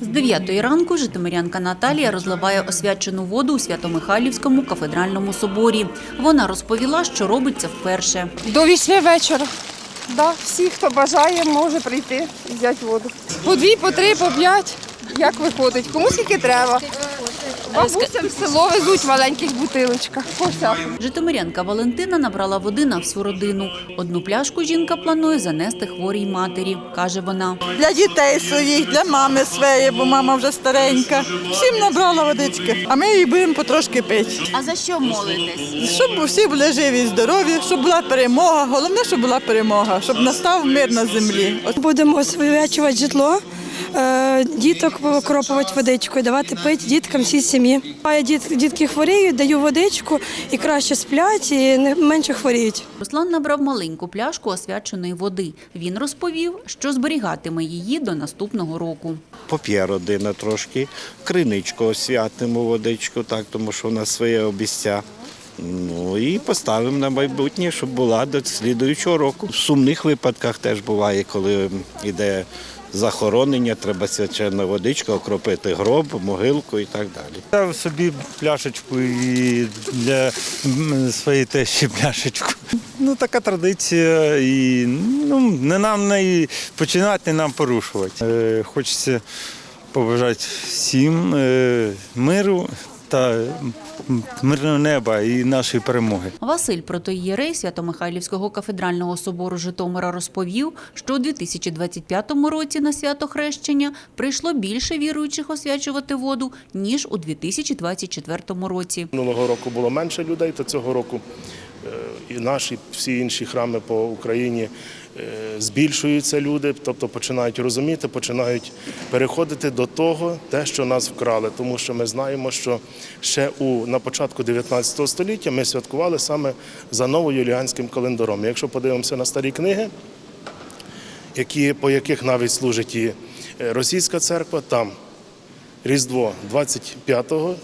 З 9 ранку житомирянка Наталія розливає освячену воду у Свято-Михайлівському кафедральному соборі. Вона розповіла, що робиться вперше. До вісьми вечора. Да, всі, хто бажає, може прийти і взяти воду. По дві, по три, по п'ять. Як виходить? Кому скільки треба. Бабусям в село везуть в маленьких бутилочках. По всякому. Житомирянка Валентина набрала води на всю родину. Одну пляшку жінка планує занести хворій матері, каже вона. для дітей своїх, для мами своєї, бо мама вже старенька. Всім набрала водички, а ми її будемо потрошки пити. А за що молитесь? Щоб всі були живі і здорові, щоб була перемога. Головне, щоб була перемога, щоб настав мир на землі. От Будемо освячувати житло, діток окропувати водичкою, давати пити діткам всій сім'ї. А я діт, дітки хворіють, даю водичку і краще сплять, і менше хворіють. Руслан набрав маленьку пляшку освяченої води. Він розповів, що зберігатиме її до наступного року. поп'є родина трошки, криничку освятимо водичку, так, тому що в нас своє обіця. Ну і поставимо на майбутнє, щоб була до слідуючого року. В сумних випадках теж буває, коли йде захоронення, треба свячена водичка, окропити гроб, могилку і так далі. Я собі пляшечку і для своєї тещі пляшечку. Ну, така традиція, і ну, не нам не починати, не нам порушувати. Е, хочеться побажати всім е, миру та мирного неба і нашої перемоги. Василь протоїєрей Свято-Михайлівського кафедрального собору Житомира розповів, що у 2025 році на свято хрещення прийшло більше віруючих освячувати воду, ніж у 2024 році. Минулого року було менше людей, то цього року і наші всі інші храми по Україні е, збільшуються люди, тобто починають розуміти, починають переходити до того, те, що нас вкрали. Тому що ми знаємо, що ще у на початку 19 століття ми святкували саме за новоюліанським календаром. Якщо подивимося на старі книги, які, по яких навіть служить і е, російська церква, там Різдво 25 е,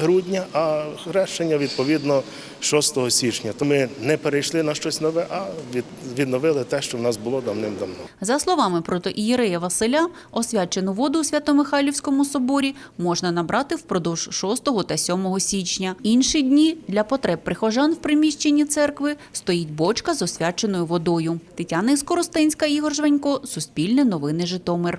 грудня, а хрещення відповідно 6 січня. То ми не перейшли на щось нове, а від- відновили те, що в нас було давним-давно. За словами протоієрея Василя, освячену воду у Свято-Михайлівському соборі можна набрати впродовж 6 та 7 січня. Інші дні для потреб прихожан в приміщенні церкви стоїть бочка з освяченою водою. Тетяна Іскоростенська, Ігор Жванько, Суспільне новини Житомир.